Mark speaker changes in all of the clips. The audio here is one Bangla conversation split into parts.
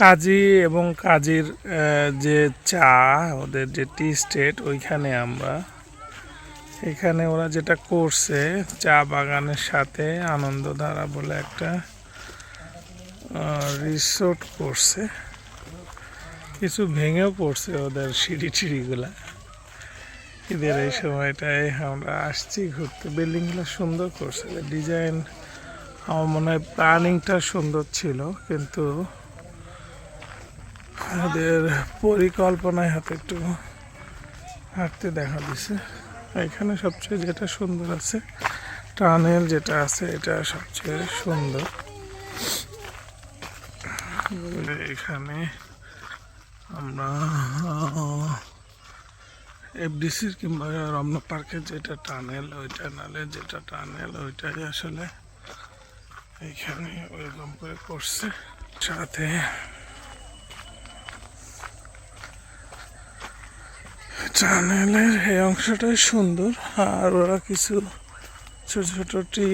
Speaker 1: কাজী এবং কাজীর যে চা, ওদের যে টি স্টেট, ওইখানে আমরা। এখানে ওরা যেটা করছে, চা বাগানের সাথে আনন্দধারা বলে একটা রিসোর্ট করছে। কিছু ভেঙেও পড়ছে ওদের সিঁড়ি টিড়িগুলা। ঈদের এই সময়টায় আমরা আসছি ঘুরতে। বিল্ডিংগুলো সুন্দর করছে। ডিজাইন আমার মনে হয় প্ল্যানিংটা সুন্দর ছিল, কিন্তু ওদের পরিকল্পনায় হাতে একটু হাঁটতে দেখা দিছে। এখানে সবচেয়ে যেটা সুন্দর আছে, টানেল যেটা আছে, এটা সবচেয়ে সুন্দর। এখানে আমরা এফডিসির কিংবা রমনা পার্কের যেটা টানেল, ওই টানেলের যেটা টানেল, ওইটাই আসলে এখানে ওইরকম করে করছে। সাথে টানেলের এই অংশটাই সুন্দর, আর ওরা কিছু ছোট ছোট টি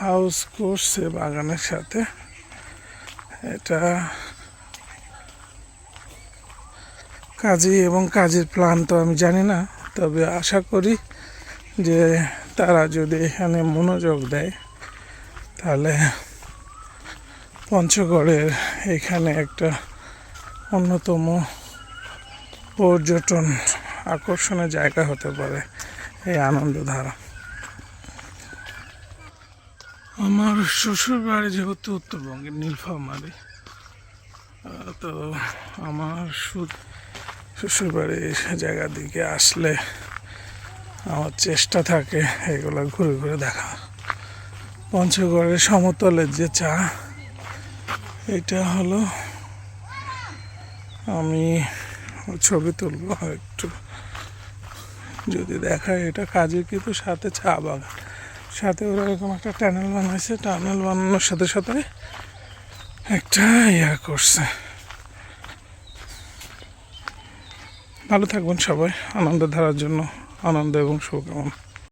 Speaker 1: হাউস করছে বাগানের সাথে। এটা কাজী এবং কাজের প্ল্যান তো আমি জানি না, তবে আশা করি যে তারা যদি এখানে মনোযোগ দেয়, তাহলে পঞ্চগড়ের এখানে একটা অন্যতম পর্যটন আকর্ষণের জায়গা হতে পারে এই আনন্দধারা আমার শ্বশুর বাড়ি যেহেতু উত্তরবঙ্গের নীলফামারি তো আমার শ্বশুর বাড়ির জায়গার দিকে আসলে আমার চেষ্টা থাকে এগুলো ঘুরে ঘুরে দেখা। পঞ্চগড়ের সমতলের যে চা, এটা হলো আমি ছবি তুলবো একটু। যদি দেখায় এটা কাজে কিন্তু সাথে চা বাগান। সাথে ওরা এরকম একটা টানেল বানাইছে টানেল বানানোর সাথে সাথে একটা ইয়া করছে। ভালো থাকবেন সবাই, আনন্দ ধরার জন্য, আনন্দ এবং শুভকামনা।